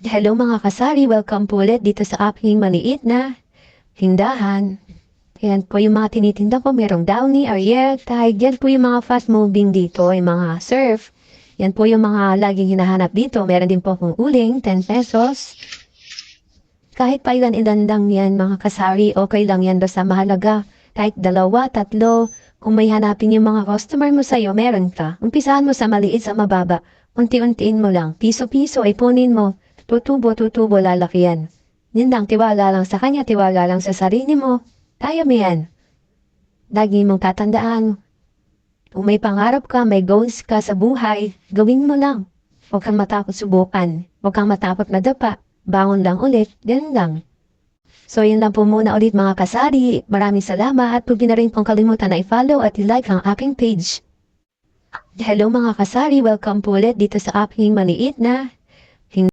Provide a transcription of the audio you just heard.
Hello mga kasari, welcome po ulit dito sa aking maliit na hindahan. Yan po yung mga tinitinda ko, merong Downy, Ariel, Tide, yan po yung mga fast moving dito, yung mga surf. Yan po yung mga laging hinahanap dito. Meron din po akong uling, 10 pesos. Kahit pa ilan ilan yan mga kasari, okay lang yan basta mahalaga. Kahit dalawa, tatlo, kung may hanapin yung mga customer mo sa'yo, meron ka. Umpisahan mo sa maliit sa mababa. Unti-untiin mo lang. Piso-piso, ipunin mo. Tutubo, tutubo, lalaki yan. Lang, tiwala lang sa kanya, tiwala lang sa sarili mo. Kaya mo yan. Lagi mong tatandaan. Kung may pangarap ka, may goals ka sa buhay, gawin mo lang. Huwag kang matakot subukan. Huwag kang matakot madapa. Bangon lang ulit, yan lang. So yun lang po muna ulit mga kasari. Maraming salamat. Huwag na rin pong kalimutan na i-follow at i-like ang aking page. Hello mga kasari, welcome po ulit dito sa aking maliit na